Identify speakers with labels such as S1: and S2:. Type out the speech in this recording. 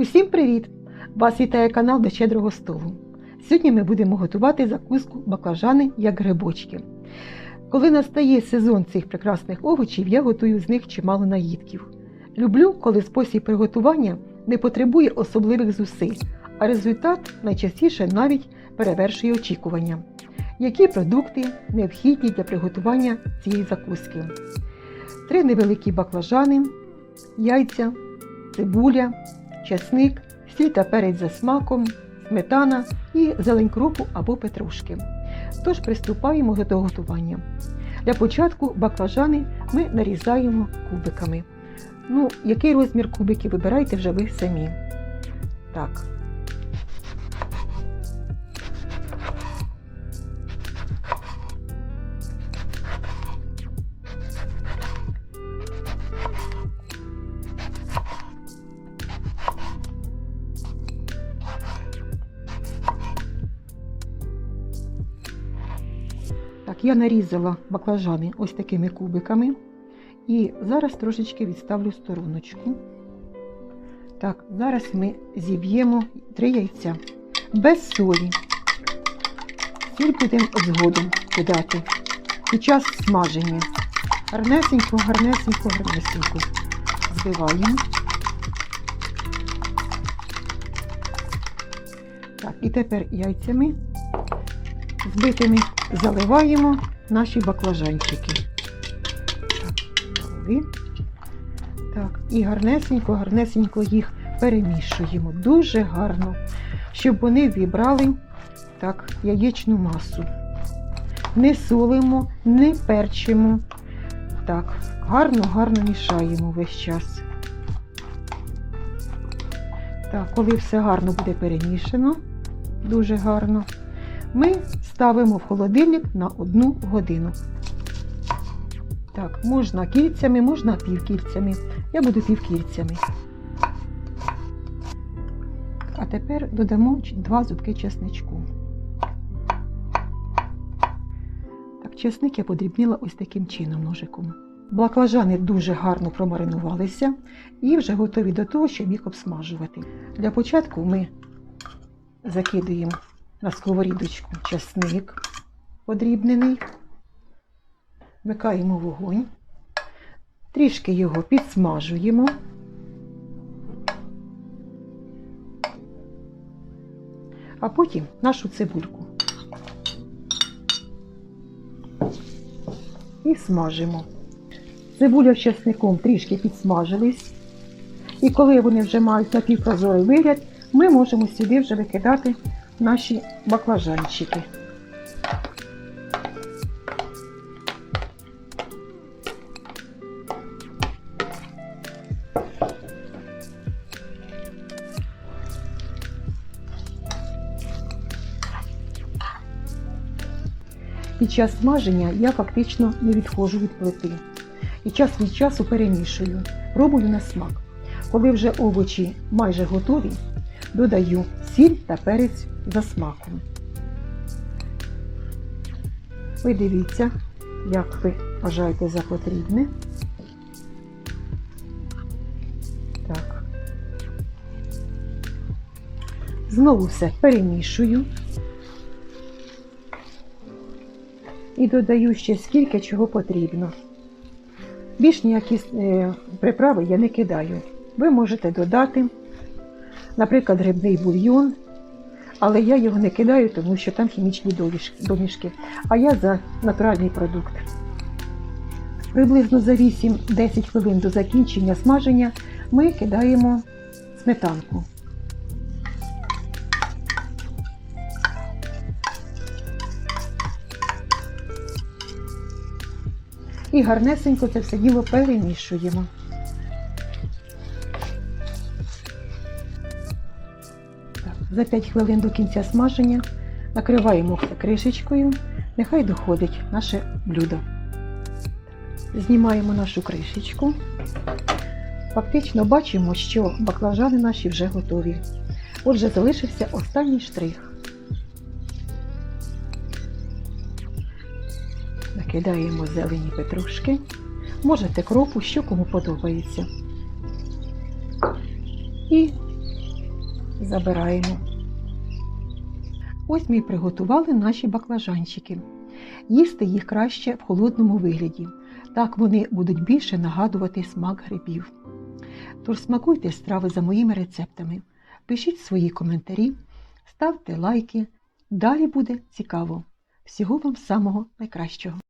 S1: Усім привіт! Вас вітає канал до щедрого столу. Сьогодні ми будемо готувати закуску баклажани як грибочки. Коли настає сезон цих прекрасних овочів, я готую з них чимало наїдків. Люблю, коли спосіб приготування не потребує особливих зусиль, а результат найчастіше навіть перевершує очікування. Які продукти необхідні для приготування цієї закуски? Три невеликі баклажани, яйця, цибуля, чесник, сіль та перець за смаком, сметана і зелень кропу або петрушки. Тож приступаємо до готування. Для початку баклажани ми нарізаємо кубиками. Ну, який розмір кубиків вибирайте вже ви самі. Так. Так, я нарізала баклажани ось такими кубиками. І зараз трошечки відставлю стороночку. Так, зараз ми зіб'ємо три яйця без солі. Сіль будемо згодом кидати під час смаження. Гарнесенько, гарнесенько, гарнесенько збиваємо. Так, і тепер яйцями збитими заливаємо наші баклажанчики. Так, і гарнесенько, гарнесенько їх перемішуємо. Дуже гарно, щоб вони вібрали так, яєчну масу. Не солимо, не перчимо. Так, гарно, гарно мішаємо весь час. Так, коли все гарно буде перемішано, дуже гарно, ми ставимо в холодильник на одну годину. Так, можна кільцями, можна півкільцями. Я буду півкільцями. А тепер додамо два зубки чесничку. Так, чесник я подрібнила ось таким чином ножиком. Баклажани дуже гарно промаринувалися і вже готові до того, щоб їх обсмажувати. Для початку ми закидуємо на сковорідочку чесник подрібнений. Вмикаємо вогонь, трішки його підсмажуємо. А потім нашу цибульку. І смажимо. Цибуля з чесником трішки підсмажились. І коли вони вже мають напівпрозорий вигляд, ми можемо сюди вже викидати наші баклажанчики. Під час смаження я фактично не відходжу від плити. І час від часу перемішую, пробую на смак. Коли вже овочі майже готові, додаю сіль та перець за смаком. Ви дивіться, як ви вважаєте за потрібне. Так. Знову все перемішую. і додаю ще скільки чого потрібно. Більш ніякі е, приправи я не кидаю. Ви можете додати, наприклад, грибний бульйон, але я його не кидаю, тому що там хімічні домішки, а я за натуральний продукт. Приблизно за 8-10 хвилин до закінчення смаження ми кидаємо сметанку. і гарнесенько це все діло перемішуємо. За 5 хвилин до кінця смаження накриваємо все кришечкою, нехай доходить наше блюдо. Знімаємо нашу кришечку. Фактично бачимо, що баклажани наші вже готові. Отже, залишився останній штрих. Накидаємо зелені петрушки. Можете кропу, що кому подобається. І забираємо. Ось ми приготували наші баклажанчики. Їсти їх краще в холодному вигляді. Так вони будуть більше нагадувати смак грибів. Тож смакуйте страви за моїми рецептами, пишіть свої коментарі, ставте лайки. Далі буде цікаво. Всього вам самого найкращого!